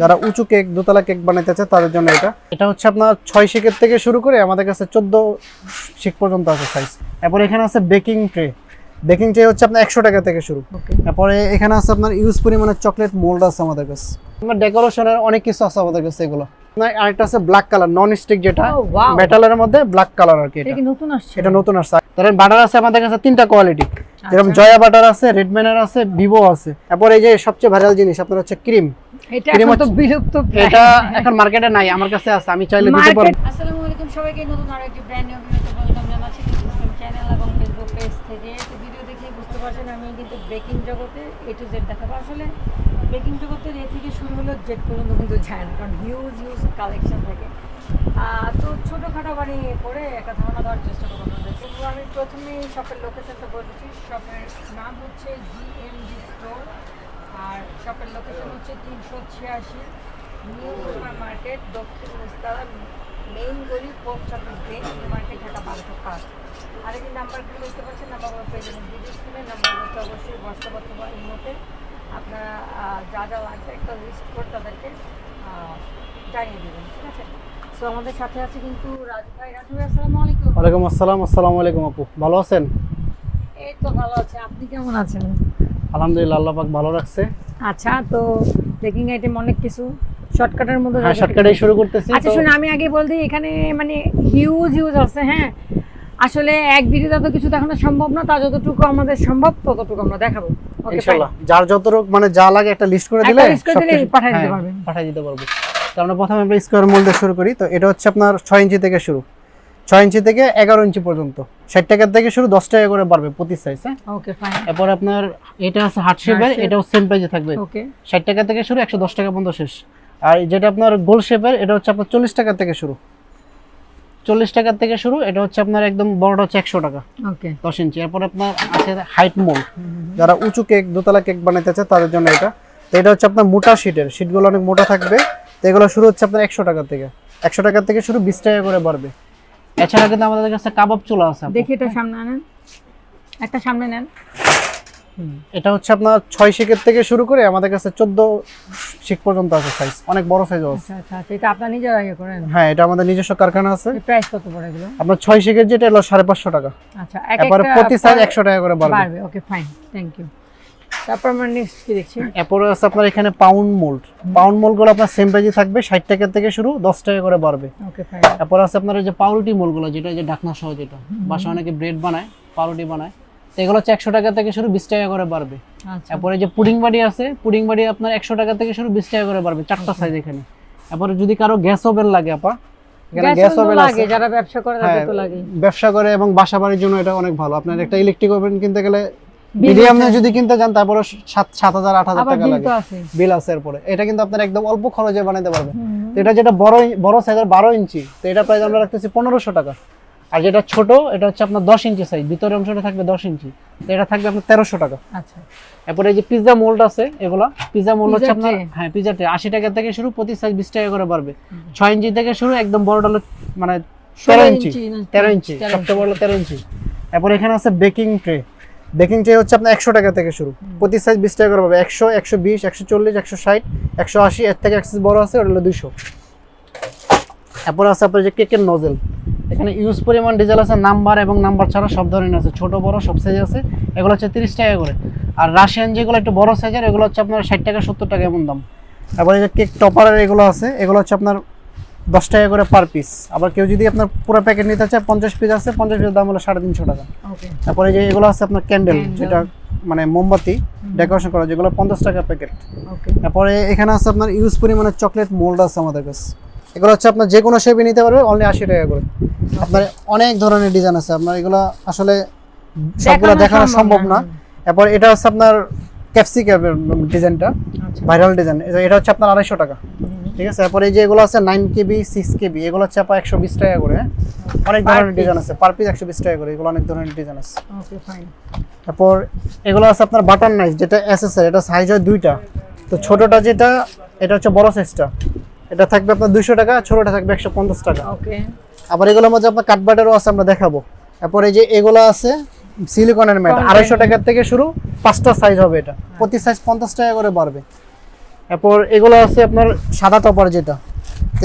যারা উঁচু কেক দোতলা কেক বানাইতে চায় তাদের জন্য এটা। এটা হচ্ছে আপনার ছয় শিকের থেকে শুরু করে আমাদের কাছে চোদ্দ শিক পর্যন্ত আছে সাইজ এরপর এখানে আছে বেকিং ট্রে বেকিং ট্রে হচ্ছে আপনার একশো টাকা থেকে শুরু। তারপরে এখানে আছে আপনার ইউজ পরিমাণে চকলেট মোল্ড আছে আমাদের কাছে। আপনার ডেকোরেশনের অনেক কিছু আছে আমাদের কাছে এগুলো। আরেকটা আছে ব্ল্যাক কালার নন স্টিক যেটা। Oh, মেটালের মধ্যে ব্ল্যাক কালার আর কি এটা নতুন আসছে? এটা নতুন আসছে। ধরেন বাটার আছে আমাদের কাছে তিনটা কোয়ালিটি। যেরকম জয়া বাটার আছে রেডম্যানের আছে ভিভো আছে। তারপর এই যে সবচেয়ে ভাইরাল জিনিস আপনার হচ্ছে ক্রিম এটা এখন তো বিলুপ্ত এটা এখন মার্কেটে নাই আমার কাছে আছে আমি চাইলে দিতে পারব। আসসালামু আলাইকুম সবাইকে নতুন আরও একটি ব্র্যান্ড নিউ ভিডিওতে ওয়েলকাম জানাচ্ছি সিস্টেম চ্যানেল এবং ফেসবুক পেজ থেকে। তো ভিডিও দেখে বুঝতে পারছেন আমি কিন্তু বেকিং জগতে এ টু জেড দেখাবো। আসলে বেকিং জগতের এ থেকে শুরু হলো জেড পর্যন্ত কিন্তু যায় না কারণ হিউজ হিউজ কালেকশন থাকে। তো ছোটোখাটো বাড়ি করে একটা ধারণা দেওয়ার চেষ্টা করব আপনাদেরকে তো আমি প্রথমে শপের লোকেশনটা বলেছি শপের নাম হচ্ছে জিএমজি স্টোর আর শপের লোকেশন হচ্ছে তিনশো ছিয়াশি নিউ সুপার মার্কেট দক্ষিণ উস্তারা মেইন গলি post office New Market Dhaka বারোশো পাঁচ আরেকটি নাম্বারগুলো দেখতে পাচ্ছেন? নাম্বারগুলো পেয়ে যাবেন ভিডিও স্ক্রিনে নাম্বারগুলো অবশ্যই হোয়াটসঅ্যাপ অথবা ইমোতে। আপনারা যা যা লাগবে একটা লিস্ট করে তাদেরকে জানিয়ে দেবেন, ঠিক আছে? সো আমাদের সাথে আছে কিন্তু রাজু ভাই। রাজু ভাই আসসালামু আলাইকুম। ওয়ালাইকুম আসসালাম আসসালামু আলাইকুম আপু। ভালো আছেন? এই তো ভালো আছে। আপনি কেমন আছেন? আলহামদুলিল্লাহ আল্লাহ পাক ভালো রাখছে। আচ্ছা তো বেকিং আইটেম অনেক কিছু শর্টকাটের মধ্যে হ্যাঁ যা শুরু করতেছি আচ্ছা শুনুন আমি আগে বলতে এখানে মানে হিউজ হিউজ আছে হ্যাঁ? আসলে এক ভিডিওতে তো কিছু দেখানো সম্ভব না তা যতটুকু আমাদের সম্ভব ততটুকু আমরা দেখাবো। ইনশাআল্লাহ যার যত মানে যা লাগে একটা লিস্ট করে দিলে পাঠায় দিতে হ্যাঁ, পারবেন। পাঠায় দিতে পারব। তো আমরা প্রথমে আমরা স্কোয়ার মোল্ডে শুরু করি। তো এটা হচ্ছে আপনার ছয় ইঞ্চি থেকে শুরু। ছয় ইঞ্চি থেকে এগারো ইঞ্চি পর্যন্ত। ষাট টাকার থেকে শুরু দশ টাকা করে বাড়বে প্রতি সাইজ হ্যাঁ? ওকে ফাইন এরপর আপনার এটা আছে হার্ট শেপের এটাও সেম প্রাইজে থাকবে। ওকে ষাট টাকা থেকে শুরু একশো দশ টাকা পর্যন্ত শেষ। আর যেটা আপনার গোল শেপের এটা হচ্ছে আপনার চল্লিশ টাকা থেকে শুরু। চল্লিশ টাকার থেকে শুরু এটা হচ্ছে আপনার একদম বড়টা হচ্ছে একশো টাকা। ওকে দশ ইঞ্চি। এরপর আপনার আছে হাইট মোল্ড যারা উঁচু কেক দোতলা কেক বানাইতে চায় তাদের জন্য এটা। তো এটা হচ্ছে আপনার মোটা শিটের শিটগুলো অনেক মোটা থাকবে। তো এগুলো শুরু হচ্ছে আপনার একশো টাকা থেকে। একশো টাকা থেকে শুরু বিশ টাকা করে বাড়বে। এছাড়া কিন্তু আমাদের কাছে কাবাব চুলা আছে দেখি এটা সামনে আনেন। একটা সামনে নেন। এটা হচ্ছে আপনার ছয় শিকের থেকে শুরু করে আমাদের কাছে চোদ্দ শিক পর্যন্ত আছে সাইজ অনেক বড় সাইজ আছে। আচ্ছা আচ্ছা আচ্ছা এটা আপনার নিজের আগে করেন। হ্যাঁ এটা আমাদের নিজস্ব কারখানা আছে। প্রাইস কত পড়ে এগুলো? আপনার ছয় শিকের যেটা এলো সাড়ে পাঁচশো টাকা। আচ্ছা এক এরপরে একটা প্রতি সাইজ একশো টাকা করে বাড়বে। ওকে ফাইন থ্যাংক ইউ তারপর আমরা নেক্সট কি দেখছি? এরপরে আছে আপনার এখানে পাউন্ড মোল্ড পাউন্ড মোল্ডগুলো আপনার সেম প্রাইজে থাকবে ষাট টাকা থেকে শুরু দশ টাকা করে বাড়বে। ওকে ফাইন এরপর আছে আপনার যে পাউরুটি মোলগুলো যেটা যে ঢাকনা সহ যেটা বাসা অনেকে ব্রেড বানায় পাউরুটি বানায় তো এগুলো হচ্ছে একশো টাকা থেকে শুরু বিশ টাকা করে বাড়বে। আচ্ছা। এরপরে যে পুডিং বাড়ি আছে পুডিং বাড়ি আপনার একশো টাকা থেকে শুরু বিশ টাকা করে বাড়বে চারটা সাইজ এখানে। এরপরে যদি কারও গ্যাস ওভেন লাগে আপা গ্যাস গ্যাস ওভেন ওভেন লাগে যারা ব্যবসা করে হ্যাঁ, তাদের তো লাগে ব্যবসা করে এবং বাসা বাড়ির জন্য এটা অনেক ভালো। আপনার একটা ইলেকট্রিক ওভেন কিনতে গেলে মিডিয়াম যদি কিনতে যান তারপরে সাত সাত হাজার আট হাজার টাকা লাগে। বিল আছে এরপরে। এটা কিন্তু আপনার একদম অল্প খরচে বানাতে পারবেন। এটা যেটা বড় বড় সাইজের বারো ইঞ্চি তো এটা প্রাইস আমরা রাখতেছি পনেরোশো টাকা। আর যেটা ছোট এটা হচ্ছে আপনার দশ ইঞ্চি সাইজ ভিতরের অংশটা থাকবে দশ ইঞ্চি। তো এটা থাকবে আপনার তেরোশো টাকা। আচ্ছা। এরপরে এই যে পিৎজা মোল্ড আছে এগুলা পিৎজা মোল্ড হচ্ছে আপনার হ্যাঁ পিৎজা ট্রে আশি টাকা থেকে শুরু প্রতি সাইজ বিশ টাকা করে বাড়বে। ছয় ইঞ্চি থেকে শুরু একদম বড়টা হলো মানে তেরো ইঞ্চি তেরো ইঞ্চি সবচেয়ে বড় তেরো ইঞ্চি। এরপর এখানে আছে বেকিং ট্রে বেকিং ট্রে হচ্ছে আপনার একশো টাকা থেকে শুরু। প্রতি সাইজ বিশ টাকা করে পাবে। একশো একশো বিশ একশো চল্লিশ একশো ষাট একশো আশি এর থেকে এক্সেস বড় আছে ওটা হলো দুশো এরপর আছে আপনার যে কেকের নজেল এখানে ইউজ পরিমাণ ডিজেল আছে নাম্বার এবং নাম্বার ছাড়া সব ধরনের আছে। ছোট বড় সব সাইজ আছে। এগুলো হচ্ছে তিরিশ টাকা করে। আর রাশিয়ান যেগুলো একটু বড় সাইজের এগুলো হচ্ছে আপনার ষাট টাকা সত্তর টাকা এমন দাম। তারপরে যে কেক টপারের এগুলো আছে এগুলো হচ্ছে আপনার দশ টাকা করে পার পিস আবার কেউ যদি আপনার পুরো প্যাকেট নিতে চায় পঞ্চাশ পিস আছে পঞ্চাশ পিসের দাম হলো সাড়ে তিনশো টাকা। তারপরে যে এগুলো আছে আপনার ক্যান্ডেল যেটা মানে মোমবাতি ডেকোরেশন করা যেগুলো পঞ্চাশ টাকা প্যাকেট তারপরে এখানে আছে আপনার ইউজ পরিমাণে চকলেট মোল্ড আছে আমাদের কাছে। এগুলো হচ্ছে আপনার যে কোনো শেপে নিতে পারবে অনলি আশি টাকা করে। আপনার অনেক ধরনের ডিজাইন আছে। আপনার এগুলো আসলে সবগুলো দেখানো সম্ভব না। এরপর এটা হচ্ছে আপনার ক্যাপসিকামের ডিজাইনটা ভাইরাল ডিজাইন এটা হচ্ছে আপনার আড়াইশো টাকা। ঠিক আছে? এরপরে এই যে এগুলো আছে নাইন কেবি সিক্স কেবি এগুলো হচ্ছে আপনার একশো বিশ টাকা করে। হ্যাঁ? অনেক ধরনের ডিজাইন আছে। পার পিস একশো বিশ টাকা করে। এগুলো অনেক ধরনের ডিজাইন আছে। তারপর এগুলো আছে আপনার বাটার নাইফ যেটা এসএসআর এটা সাইজ হয় দুইটা। তো ছোটটা যেটা এটা হচ্ছে বড় সাইজটা এটা থাকবে আপনার দুইশো টাকা ছোটটা থাকবে একশো পঞ্চাশ টাকা। ওকে আবার এগুলোর মধ্যে আপনার কাঠবাটারও আছে আমরা দেখাবো। তারপর এই যে এগুলো আছে সিলিকনের ম্যাট আড়াইশো টাকার থেকে শুরু পাঁচটা সাইজ হবে এটা। প্রতি সাইজ পঞ্চাশ টাকা করে বাড়বে। এরপর এগুলো আছে আপনার সাদা টপার যেটা।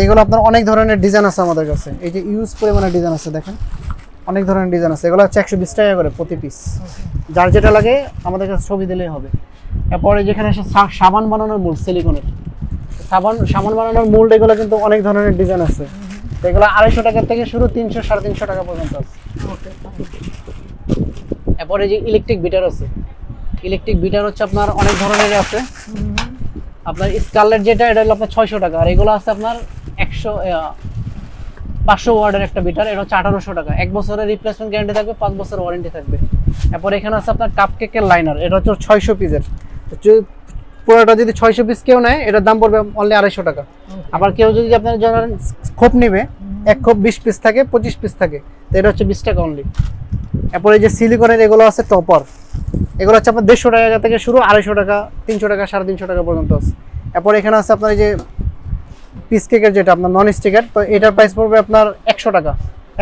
এগুলো আপনার অনেক ধরনের ডিজাইন আছে আমাদের কাছে। এই যে ইউজ পরিমাণে ডিজাইন আছে দেখেন। অনেক ধরনের ডিজাইন আছে। এগুলো হচ্ছে একশো বিশ টাকা করে প্রতি পিস যার যেটা লাগে আমাদের কাছে ছবি দিলেই হবে। এরপরে যেখানে আসে সাবান বানানোর মূল সিলিকনের সাবান সাবান বানানোর মোল্ড এগুলো কিন্তু অনেক ধরনের ডিজাইন আছে। তো এগুলো আড়াইশো টাকা থেকে শুরু তিনশো সাড়ে তিনশো টাকা পর্যন্ত আছে। এরপরে যে ইলেকট্রিক বিটার আছে। ইলেকট্রিক বিটার হচ্ছে আপনার অনেক ধরনের আছে। আপনার স্কারলেট যেটা এটা হলো আপনার ছয়শো টাকা। আর এগুলো আছে আপনার একশো পাঁচশো ওয়ার্ডের একটা বিটার এটা হচ্ছে আঠারোশো টাকা। এক বছরের রিপ্লেসমেন্ট গ্যারান্টি থাকবে পাঁচ বছর ওয়ারেন্টি থাকবে। এরপর এখানে আছে আপনার কাপ কেকের লাইনার এটা হচ্ছে ছয়শো পিসের পুরোটা যদি ছয়শো পিস কেউ নেয় এটার দাম পড়বে অনলি আড়াইশো টাকা। আবার কেউ যদি আপনার ধরেন খোপ নেবে এক খোপ বিশ পিস থাকে পঁচিশ পিস থাকে তো এটা হচ্ছে বিশ টাকা অনলি এরপরে এই যে সিলিকনের এগুলো আছে টপার এগুলো হচ্ছে আপনার দেড়শো টাকা থেকে শুরু আড়াইশো টাকা তিনশো টাকা সাড়ে তিনশো টাকা পর্যন্ত আছে। এরপর এখানে আছে আপনার এই যে পিস কেকের যেটা আপনার নন স্টিকের তো এটার প্রাইস পড়বে আপনার একশো টাকা।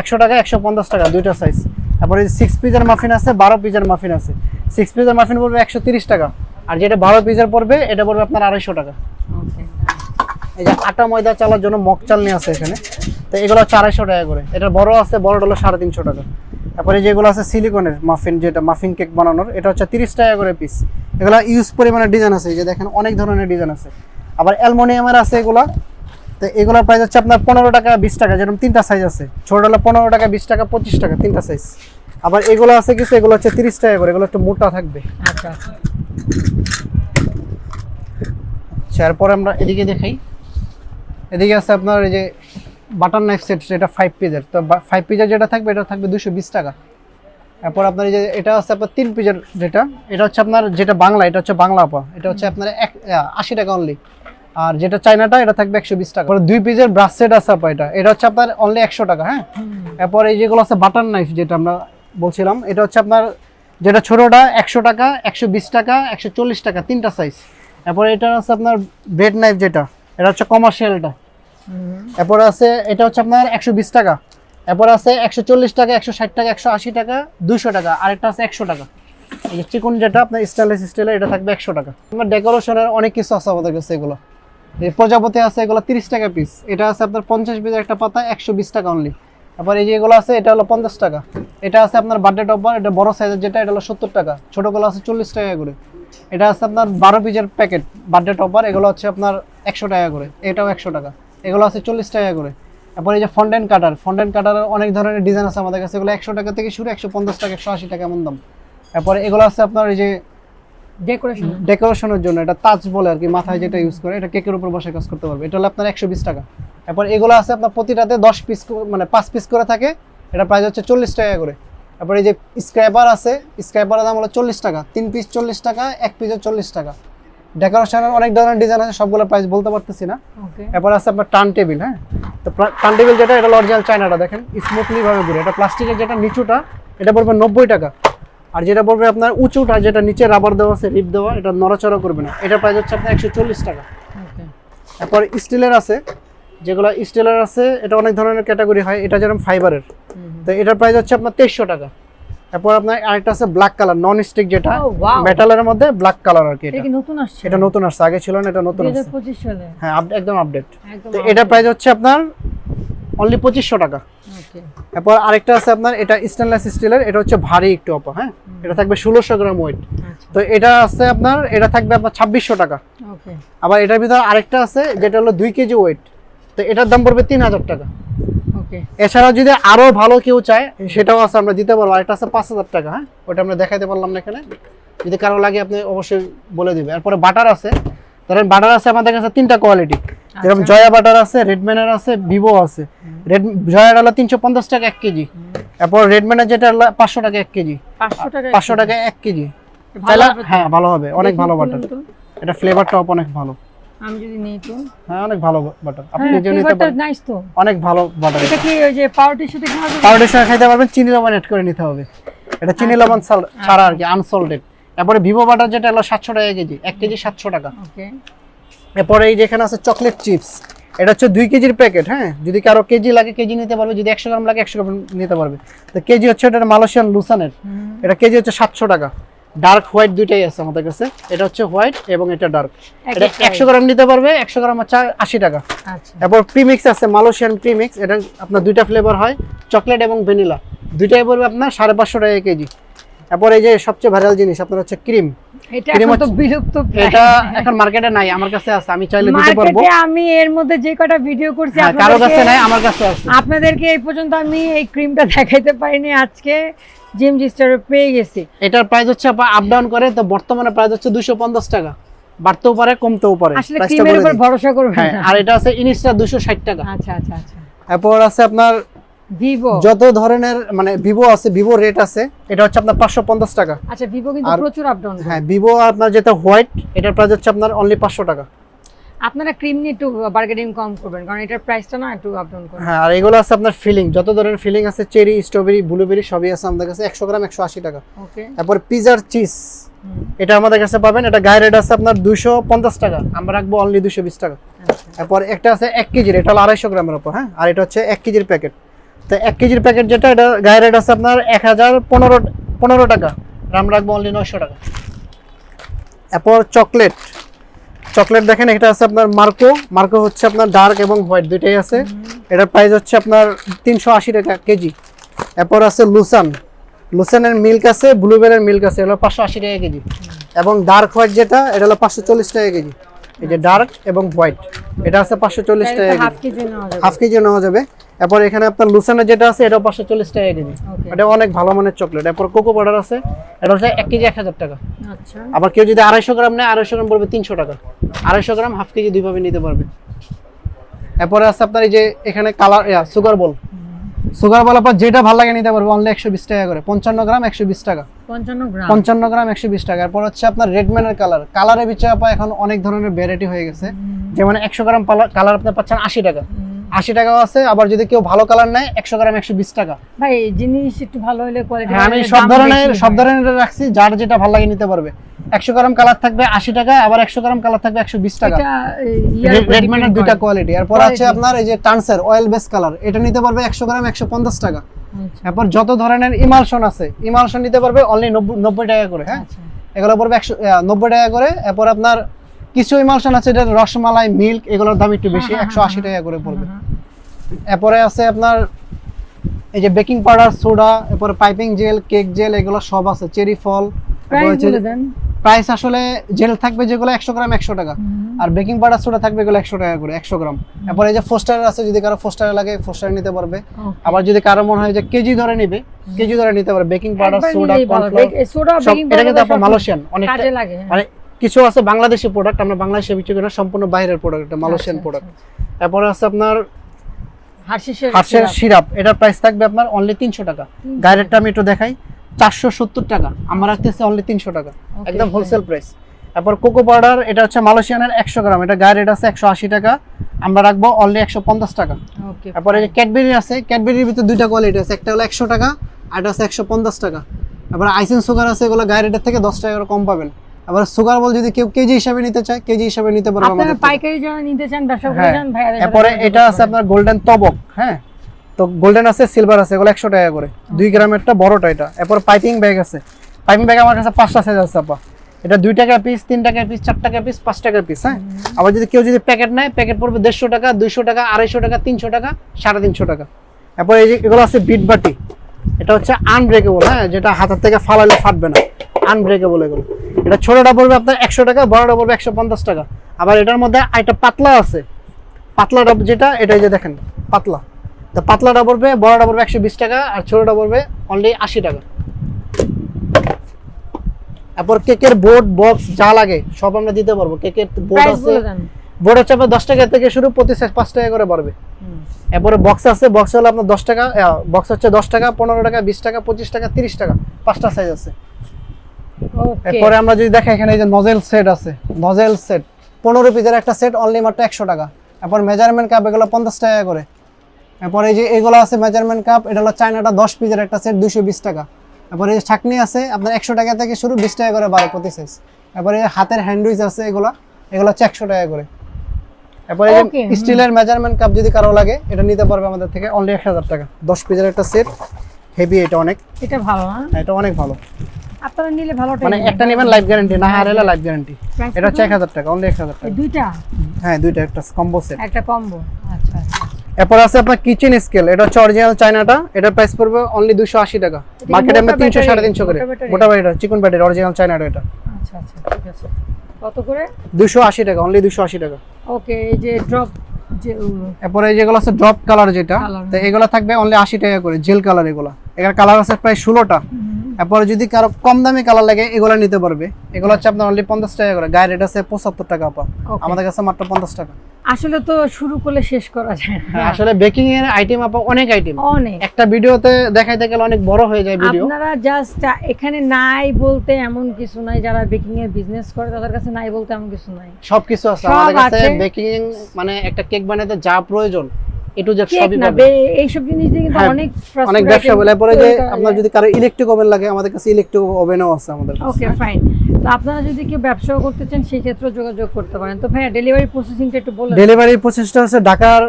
একশো টাকা একশো পঞ্চাশ টাকা দুইটা সাইজ তারপরে সিক্স পিজার মাফিন আছে বারো পিজার মাফিন আছে। সিক্স পিজার মাফিন পড়বে একশো তিরিশ টাকা। আর যেটা বারো পিজার পড়বে এটা পড়বে আপনার আড়াইশো টাকা। এই যে আটা ময়দা চালার জন্য মক চাল নিয়ে আছে এখানে। তো এগুলো হচ্ছে আড়াইশো টাকা করে। এটা বড় আছে বড়টা হলো সাড়ে তিনশো টাকা। তারপরে যেগুলো আছে সিলিকনের মাফিন যেটা মাফিন কেক বানানোর এটা হচ্ছে তিরিশ টাকা করে পিস এগুলো ইউজ পরিমাণে ডিজাইন আছে যে দেখেন অনেক ধরনের ডিজাইন আছে। আবার অ্যালমোনিয়ামের আছে এগুলা। তো এগুলোর প্রাইস হচ্ছে আপনার পনেরো টাকা বিশ টাকা যেরকম তিনটা সাইজ আছে। ছোট হলো পনেরো টাকা বিশ টাকা পঁচিশ টাকা তিনটা সাইজ আবার এগুলো আছে কিছু এগুলো হচ্ছে তিরিশ টাকা করে এগুলো একটু মোটা থাকবে। আচ্ছা আচ্ছা। আচ্ছা এরপরে আমরা এদিকে দেখাই। এদিকে আছে আপনার এই যে বাটার নাইফ সেট যেটা ফাইভ পিজের তো ফাইভ পিজের যেটা থাকবে, এটা থাকবে দুশো বিশ টাকা। এরপর আপনার এই যে, এটা হচ্ছে আপনার তিন পিজের যেটা। এটা হচ্ছে আপনার যেটা বাংলা, এটা হচ্ছে বাংলা আপা। এটা হচ্ছে আপনার এক আশি টাকা অনলি আর যেটা চাইনাটা এটা থাকবে একশো বিশ টাকা। দুই পিজের ব্রাশ সেট আছে আপা এটা। এটা হচ্ছে আপনার অনলি একশো টাকা হ্যাঁ? এরপর এই যেগুলো আছে বাটার নাইফ, যেটা আমরা বলছিলাম, এটা হচ্ছে আপনার যেটা ছোটোটা, একশো টাকা, একশো বিশ টাকা, একশো চল্লিশ টাকা, তিনটা সাইজ এরপর এটা আছে আপনার ব্রেড নাইফ যেটা। এটা হচ্ছে কমার্শিয়ালটা এরপর আছে, এটা হচ্ছে আপনার একশো বিশ টাকা। এরপর আছে একশো চল্লিশ টাকা, একশো ষাট টাকা, একশো আশি টাকা দুশো টাকা, আরেকটা আছে একশো টাকা। যে চিকন যেটা, আপনার স্টেনলেস স্টিলের এটা থাকবে একশো টাকা। আপনার ডেকোরেশনের অনেক কিছু আছে আমাদের কাছে এগুলো। এই প্রজাপতি আছে, এগুলো তিরিশ টাকা পিস এটা আছে আপনার পঞ্চাশ পিসের একটা পাতা, একশো বিশ টাকা অনলি তারপর এই যে এগুলো আছে, এটা হলো পঞ্চাশ টাকা। এটা আছে আপনার বার্থডে টপার এটা বড় সাইজের যেটা, এটা হলো সত্তর টাকা। ছোটোগুলো আছে চল্লিশ টাকা করে। এটা আছে আপনার বারো পিসের প্যাকেট বার্থডে টপার এগুলো হচ্ছে আপনার একশো টাকা করে। এটাও একশো টাকা। এগুলো আছে চল্লিশ টাকা করে। তারপর এই যে ফন্ডেন কাটার ফন্ডেন কাটারের অনেক ধরনের ডিজাইন আছে আমাদের কাছে। এগুলো একশো টাকা থেকে শুরু একশো পঞ্চাশ টাকা একশো আশি টাকা এমন দাম। তারপরে এগুলো আছে আপনার এই যে ডেকোরেশন ডেকোরেশনের জন্য। এটা তাজ বলে আর কি মাথায় যেটা ইউজ করে এটা কেকের উপর বসে কাজ করতে পারবে। এটা হলো আপনার একশো বিশ টাকা। এরপর এগুলো আছে আপনার প্রতিটাতে দশ পিস মানে পাঁচ পিস করে থাকে। এটা প্রাইস হচ্ছে চল্লিশ টাকা করে। তারপর এই যে স্ক্র্যাপার আছে স্ক্র্যাপারের দাম হলো চল্লিশ টাকা। তিন পিস চল্লিশ টাকা এক পিসে চল্লিশ টাকা। ডেকোরেশনের অনেক ধরনের ডিজাইন আছে সবগুলো প্রাইস বলতে পারতেছি না। এরপর আছে আপনার টার্ন টেবিল হ্যাঁ? তো টার্ন টেবিল যেটা এটা অরিজিনাল চায়নাটা দেখেন স্মুথলি ভাবে ঘুরে। এটা প্লাস্টিকের যেটা নিচুটা এটা পড়বে নব্বই টাকা। আর যেটা পড়বে আপনার উঁচুটা যেটা নিচে রাবার দেওয়া আছে রিপ দেওয়া এটা নড়াচড়া করবে না। এটা প্রাইস হচ্ছে আপনার একশো চল্লিশ টাকা। এরপর স্টিলের আছে যেগুলো স্টিলের আছে এটা অনেক ধরনের ক্যাটাগরি হয়। এটা যেরকম ফাইবারের তো এটার প্রাইস হচ্ছে আপনার তেইশশো টাকা। এরপর আপনার আরেকটা আছে ব্ল্যাক কালার নন স্টিক যেটা Oh, মেটালের মধ্যে ব্ল্যাক কালার আর কি এটা এটা। কি নতুন আসছে? এটা নতুন আসছে আগে ছিল না এটা নতুন আসছে হাজার পঁচিশ সালে। হ্যাঁ আপ- একদম আপডেট তো এটার প্রাইস হচ্ছে আপনার অনলি পঁচিশশো টাকা। ওকে এরপর আরেকটা আছে আপনার এটা স্টেনলেস স্টিলের এটা হচ্ছে ভারী একটু অপা হ্যাঁ? এটা থাকবে ষোলোশো গ্রাম ওয়েট আচ্ছা। তো এটা আছে আপনার এটা থাকবে আপনার ছাব্বিশশো টাকা। ওকে আবার এটার ভিতরে আরেকটা আছে যেটা হলো দুই কেজি ওয়েট তো এটার দাম পড়বে তিন হাজার টাকা। ওকে এছাড়া যদি আরও ভালো কেউ চায় সেটাও আছে আমরা দিতে পারব। আরেকটা আছে পাঁচ হাজার টাকা হ্যাঁ? ওটা আমরা দেখাইতে পারলাম না এখানে। যদি কারও লাগে আপনি অবশ্যই বলে দিবে এরপরে বাটার আছে। ধরেন বাটার আছে আমাদের কাছে তিনটা কোয়ালিটি যেরকম জয়া বাটার আছে রেডম্যানের আছে ভিভো আছে। রেড জয়ার হলো তিনশো পঞ্চাশ টাকা এক কেজি। এরপর রেডম্যানের যেটা হলো পাঁচশো টাকা এক কেজি। পাঁচশো টাকা এক কেজি? হ্যাঁ ভালো হবে। অনেক ভালো বাটার। এটা ফ্লেভারটাও অনেক ভালো। আমি যদি নিই তো? হ্যাঁ অনেক ভালো বাটার আপনি হ্যাঁ নিতে পারেন। নাইস তো। অনেক ভালো বাটার এটা কি ওই যে পাউরুটির সাথে খাওয়া যাবে সঙ্গে খাইতে পারবেন চিনি লবণ অ্যাড করে নিতে হবে। এটা চিনি আচ্ছা। লবণ ছাড়া- ছাড়া আর কি আনসল্টেড এরপরে ভিভো বাটার যেটা হলো সাতশো টাকা কেজি এক কেজি সাতশো টাকা। ওকে। এরপরে এই যেখানে আছে চকলেট চিপস এটা হচ্ছে দুই কেজির প্যাকেট হ্যাঁ? যদি কারও কেজি লাগে কেজি নিতে পারবে যদি একশো গ্রাম লাগে একশো গ্রাম নিতে পারবে। তো কেজি হচ্ছে এটা মালয়েশিয়ান লুসানের এটা কেজি হচ্ছে সাতশো টাকা। ডার্ক হোয়াইট দুইটাই আছে আমাদের কাছে। এটা হচ্ছে হোয়াইট এবং এটা ডার্ক এটা। একশো গ্রাম নিতে পারবে একশো গ্রাম হচ্ছে আশি টাকা। আচ্ছা। এরপর প্রিমিক্স আছে মালয়েশিয়ান প্রিমিক্স এটা আপনার দুইটা ফ্লেভার হয় চকলেট এবং ভ্যানিলা দুইটাই পড়বে আপনার সাড়ে পাঁচশো টাকা কেজি। এরপর এই যে সবচেয়ে ভাইরাল জিনিস আপনার হচ্ছে ক্রিম। এটা এখন তো বিলুপ্ত এটা এখন মার্কেটে নাই আমার কাছে আছে আমি চাইলে দিতে পারব। মার্কেটে আমি এর মধ্যে যে কটা ভিডিও করছি হ্যাঁ, কারও কাছে নাই আমার কাছে আছে। আপনাদেরকে এই পর্যন্ত আমি এই ক্রিমটা দেখাইতে পারিনি আজকে জিম জিস্টারে পেয়ে গেছি। এটার প্রাইস হচ্ছে আপ ডাউন করে তো বর্তমানে প্রাইস হচ্ছে দুশো পঞ্চাশ টাকা। বাড়তেও পারে কমতেও পারে আসলে প্রাইসটা ক্রিমের উপর ভরসা করবেন হ্যাঁ আর এটা আছে ইনিসটা টাকা। আচ্ছা আচ্ছা আচ্ছা। এরপর আছে আপনার ভিভো যত ধরনের মানে ভিভো আছে ভিভো রেট আছে এটা হচ্ছে আপনার পাঁচশো পঞ্চাশ টাকা। আচ্ছা ভিভো কিন্তু প্রচুর আপ ডাউন হ্যাঁ ভিভো আপনার যেটা হোয়াইট এটার প্রাইস হচ্ছে আপনার অনলি পাঁচশো টাকা। আপনারা ক্রিম নিয়ে একটু বার্গেনিং কম করবেন কারণ এটার প্রাইসটা না একটু আপ ডাউন করবে হ্যাঁ আর এগুলো আছে আপনার ফিলিং যত ধরনের ফিলিং আছে চেরি স্ট্রবেরি ব্লুবেরি সবই আছে আমাদের কাছে একশো গ্রাম একশো আশি টাকা। ওকে তারপর পিজার চিজ এটা আমাদের কাছে পাবেন এটা গায়ে রেট আছে আপনার দুশো পঞ্চাশ টাকা আমরা রাখব অনলি দুশো বিশ টাকা। তারপর একটা আছে এক কেজির এটা হলো আড়াইশো গ্রামের উপর হ্যাঁ আর এটা হচ্ছে এক কেজির প্যাকেট তো এক কেজির প্যাকেট যেটা এটা গায়ে রেট আছে আপনার এক হাজার পনেরো পনেরো টাকা। আমরা রাখব অনলি নয়শো টাকা। এরপর চকলেট চকলেট দেখেন এটা আছে আপনার মার্কো মার্কো হচ্ছে আপনার ডার্ক এবং হোয়াইট দুইটাই আছে। এটার প্রাইস হচ্ছে আপনার তিনশো আশি টাকা কেজি। এরপর আছে লুসান লুসানের মিল্ক আছে ব্লুবেরির মিল্ক আছে এটা পাঁচশো আশি টাকা কেজি। এবং ডার্ক হোয়াইট যেটা এটা হলো পাঁচশো চল্লিশ টাকা কেজি। এই যে ডার্ক এবং হোয়াইট এটা আছে পাঁচশো চল্লিশ টাকা হাফ কেজি নেওয়া যাবে। এরপর এখানে আপনার লুসানের যেটা আছে এটা পাঁচশো চল্লিশ টাকা কেজি এটা অনেক ভালো মানের চকলেট এরপর কোকো পাউডার আছে এটা হচ্ছে এক কেজি এক হাজার টাকা। আচ্ছা। আবার কেউ যদি আড়াইশো গ্রাম নেয় আড়াইশো গ্রাম পড়বে তিনশো টাকা। আড়াইশো গ্রাম হাফ কেজি দুইভাবে নিতে পারবে। এরপরে আছে আপনার এই যে এখানে colour sugar ball sugar ball আপনার যেটা ভালো লাগে নিতে পারবে অনলি একশো বিশ টাকা করে। পঞ্চান্ন গ্রাম একশো বিশ টাকা। পঞ্চান্ন গ্রাম। একশো বিশ টাকা। এরপর হচ্ছে আপনার রেডম্যানের কালার কালারের বিচার আপা এখন অনেক ধরনের ভ্যারাইটি হয়ে গেছে। যেমন একশো গ্রাম কালার আপনি পাচ্ছেন আশি টাকা। আশি টাকাও আছে আবার যদি কেউ ভালো কালার নেয় একশো গ্রাম একশো বিশ টাকা। ভাই জিনিস একটু ভালো হলে কোয়ালিটি হ্যাঁ আমি সব ধরনের সব ধরনের রাখছি যার যেটা ভালো লাগে নিতে পারবে। একশো গ্রাম কালার থাকবে আশি টাকা আবার একশো গ্রাম কালার থাকবে একশো বিশ টাকা। রেডম্যানের depend দুইটা কোয়ালিটি এরপর আছে আপনার এই যে টান্সের অয়েল বেস কালার এটা নিতে পারবে একশো গ্রাম একশো পঞ্চাশ টাকা। আচ্ছা, এরপর যত ধরনের ইমালশন আছে ইমালশন নিতে পারবে অনলি নব্বই টাকা করে হ্যাঁ? আচ্ছা। এগুলো পড়বে একশো নব্বই টাকা করে। এরপর আপনার কিছু ইমালশন আছে এটা রসমালাই মিল্ক এগুলোর দাম একটু বেশি হ্যাঁ, একশো আশি টাকা করে পড়বে। হ্যাঁ, এরপরে আছে আপনার এই যে বেকিং পাউডার সোডা এরপরে পাইপিং জেল কেক জেল এগুলো সব আছে চেরি ফল প্রাইস আসলে জেল থাকবে যেগুলো একশো গ্রাম একশো টাকা। আর বেকিং পাউডার সোডা থাকবে এগুলো একশো টাকা করে একশো গ্রাম। এরপর এই যে ফোস্টার আছে যদি কারও ফোস্টার লাগে ফোস্টার নিতে পারবে। আবার যদি কারও মনে হয় যে কেজি ধরে নিবে কেজি ধরে নিতে পারবে। বেকিং পাউডার সোডা এটা কিন্তু আপনার মালয়েশিয়ান অনেক কাজে লাগে হ্যাঁ। মানে কিছু আছে বাংলাদেশি প্রোডাক্ট আমরা বাংলাদেশে বিক্রি করি না সম্পূর্ণ বাইরের প্রোডাক্ট এটা মালয়েশিয়ান আচ্ছা, প্রোডাক্ট তারপরে আছে আপনার হার্সের সিরাপ এটার প্রাইস থাকবে আপনার অনলি তিনশো টাকা। গাইরেটটা আমি একটু দেখাই চারশো সত্তর টাকা আমরা রাখতেছি অনলি তিনশো টাকা। একদম হোলসেল প্রাইস তারপর কোকো পাউডার এটা হচ্ছে মালয়েশিয়ানের একশো গ্রাম এটা গায়ে রেট আছে একশো আশি টাকা আমরা রাখব অনলি একশো পঞ্চাশ টাকা। তারপরে এই যে ক্যাডবেরি আছে ক্যাডবেরির ভিতরে দুইটা কোয়ালিটি আছে একটা হলো একশো টাকা আর একটা আছে একশো পঞ্চাশ টাকা। তারপর আইসেন সুগার আছে এগুলো গায়ে রেটের থেকে দশ টাকা করে কম পাবেন। আবার সুগার বল যদি কেউ কেজি হিসাবে নিতে চায় কেজি হিসাবে নিতে পারবে আপনারা পাইকারি যারা নিতে চান ব্যবসা করতে হ্যাঁ চান ভাইয়াদের এরপরে এটা আছে আপনার গোল্ডেন তবক হ্যাঁ? তো গোল্ডেন আছে সিলভার আছে এগুলো একশো টাকা করে। দুই গ্রামেরটা বড়টা এটা। এরপর পাইপিং ব্যাগ আছে। পাইপিং ব্যাগ আমার কাছে পাঁচটা সাইজ আছে আপা। এটা দুই টাকা পিস তিন টাকা পিস চার টাকা পিস পাঁচ টাকা পিস হ্যাঁ? আবার যদি কেউ যদি প্যাকেট নেয় প্যাকেট পড়বে দেড়শো টাকা দুইশো টাকা আড়াইশো টাকা তিনশো টাকা সাড়ে তিনশো টাকা। এরপর এই যে এগুলো আছে বিট বাটি। এটা হচ্ছে আনব্রেকেবল হ্যাঁ? যেটা হাতের থেকে ফালালে ফাটবে না। আনব্রেকেবল এগুলো। এটা ছোটটা পড়বে আপনার একশো টাকা বড়টা পড়বে একশো পঞ্চাশ টাকা। আবার এটার মধ্যে একটা পাতলা আছে। পাতলাটা যেটা এটা যে দেখেন পাতলা। তো পাতলাটা পড়বে বড়টা পড়বে একশো বিশ টাকা আর ছোটটা পড়বে অনলি আশি টাকা। তারপর কেকের বোর্ড বক্স যা লাগে সব আমরা দিতে পারব। কেকের বোর্ড আছে বোর্ড হচ্ছে আপনার দশ টাকা থেকে শুরু প্রতি পাঁচ টাকা করে পারবে। এরপরে বক্স আছে বক্স হলো আপনার দশ টাকা বক্স হচ্ছে দশ টাকা পনেরো টাকা বিশ টাকা পঁচিশ টাকা তিরিশ টাকা পাঁচটা সাইজ আছে. এরপরে আমরা যদি দেখি এখানে এই যে নজেল সেট আছে নজেল সেট পনেরো পিসের একটা সেট অনলি মাত্র একশো টাকা। এরপর মেজারমেন্ট কাপ এগুলো পঞ্চাশ টাকা করে। এরপর এই যে এগুলো আছে মেজারমেন্ট কাপ এটা হলো চায়নাটা দশ পিসের একটা সেট দুশো বিশ টাকা। এরপর এই যে ছাকনি আছে আপনার একশো টাকা থেকে শুরু বিশ টাকা করে বাড়ে প্রতি সাইজ এরপরে এই হাতের হ্যান্ডউইচ আছে এগুলো এগুলো হচ্ছে একশো টাকা করে। এরপরে এই যে স্টিলের মেজারমেন্ট কাপ যদি কারও লাগে এটা নিতে পারবে আমাদের থেকে অনলি এক হাজার টাকা। দশ পিসের একটা সেট হেভি এটা অনেক। এটা ভালো না এটা অনেক ভালো। আপনার নিলে ভালোটাই মানে একটা নেবেন লাইফ গ্যারান্টি না হারালে লাইফ গ্যারান্টি এটা হচ্ছে কত? এক হাজার টাকা অনলি এক হাজার এই টাকা দুইটা? হ্যাঁ দুইটা একটা কম্বো সেট একটা কম্বো আচ্ছা। এরপর আছে আপনার কিচেন স্কেল এটা হচ্ছে অরিজিনাল চায়নাটা এটার প্রাইস পড়বে অনলি দুশো আশি টাকা। মার্কেটে আমরা মোটা তিনশো battery? সাড়ে তিনশো করে। মোটা battery? চিকন ব্যাটারি অরিজিনাল চায়নাটা এটা। আচ্ছা আচ্ছা ঠিক আছে। কত করে? দুশো আশি টাকা অনলি দুশো আশি টাকা। ওকে এই যে ড্রপ যে এরপরে যেগুলো আছে ড্রপ কালার যেটা। তো এগুলো থাকবে অনলি আশি টাকা করে জেল কালার এগুলো। এখানে কালার আছে প্রায় ষোলোটা। এরপরে যদি কারও কম দামি কালার লাগে এগুলো নিতে পারবে। এগুলো হচ্ছে আপনার অনলি পঞ্চাশ টাকা করে। গায়ের রেট আছে পঁচাত্তর টাকা Okay. আমাদের কাছে মাত্র পঞ্চাশ টাকা। আসলে তো শুরু করলে শেষ করা যায় না। হ্যাঁ, আসলে বেকিং এর আইটেম আপা অনেক আইটেম অনেক। একটা ভিডিওতে দেখাইতে গেলে অনেক বড় হয়ে যায় ভিডিও আপনারা জাস্ট এখানে নাই বলতে এমন কিছু নাই যারা বেকিং এর বিজনেস করে তাদের কাছে নাই বলতে এমন কিছু নাই। সবকিছু আছে। আমাদের কাছে বেকিং মানে একটা কেক বানাতে যা প্রয়োজন এ টু জেড সবই পাবে। বে- এইসব জিনিস দিয়ে কিন্তু হ্যাঁ, অনেক অনেক ব্যবসা বলে পরে যে আপনার যদি কারও ইলেকট্রিক ওভেন লাগে আমাদের কাছে ইলেকট্রিক ওভেনও আছে আমাদের কাছে। ওকে ফাইন তো আপনারা যদি কেউ ব্যবসাও করতে চান সেই ক্ষেত্রে যোগাযোগ করতে পারেন। তো ভাইয়া ডেলিভারি প্রসেসিংটা একটু বলে দেন। ডেলিভারি প্রসেসটা হচ্ছে ঢাকার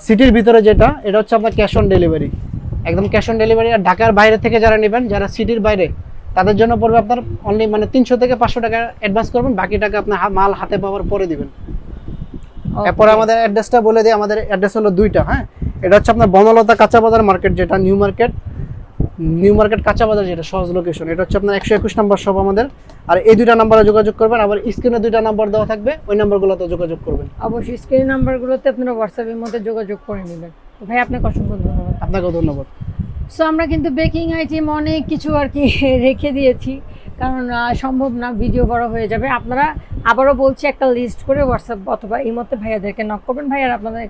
সিটির ভিতরে যেটা এটা হচ্ছে আপনার ক্যাশ অন ডেলিভারি একদম ক্যাশ অন ডেলিভারি আর ঢাকার বাইরে থেকে যারা নেবেন যারা সিটির বাইরে তাদের জন্য পড়বে আপনার অনলি মানে তিনশো থেকে পাঁচশো টাকা অ্যাডভান্স করবেন বাকি টাকা আপনার মাল হাতে পাওয়ার পরে দিবেন. এরপরে আমাদের অ্যাড্রেসটা বলে দিই আমাদের অ্যাড্রেস হলো দুইটা হ্যাঁ? এটা হচ্ছে আপনার বনলতা কাঁচা বাজার মার্কেট যেটা নিউ মার্কেট নিউ মার্কেট কাঁচা বাজার যেটা সহজ লোকেশন এটা হচ্ছে আপনার একশো একুশ নাম্বার সব আমাদের। আর এই দুইটা নাম্বারে যোগাযোগ করবেন আবার স্ক্রিনে দুইটা নাম্বার দেওয়া থাকবে ওই নাম্বারগুলোতে যোগাযোগ করবেন। অবশ্যই স্ক্রিন নাম্বারগুলোতে আপনারা হোয়াটসঅ্যাপের মধ্যে যোগাযোগ করে নেবেন। তো ভাই আপনাকে অসংখ্য ধন্যবাদ। আপনাকেও ধন্যবাদ। সো আমরা কিন্তু বেকিং আইটেম অনেক কিছু আর কি রেখে দিয়েছি। কারণ সম্ভব না, ভিডিও বড় হয়ে যাবে। আপনারা আবারও বলছি, একটা লিস্ট করে হোয়াটসঅ্যাপ অথবা এই মধ্যে ভাইয়াদেরকে নক করবেন। ভাইয়ার আপনাদের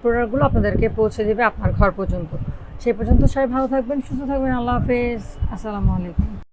প্রোডাক্টগুলো আপনাদেরকে পৌঁছে দেবে আপনার ঘর পর্যন্ত। সেই পর্যন্ত সবাই ভালো থাকবেন, সুস্থ থাকবেন। আল্লাহ হাফেজ। আসসালামু আলাইকুম।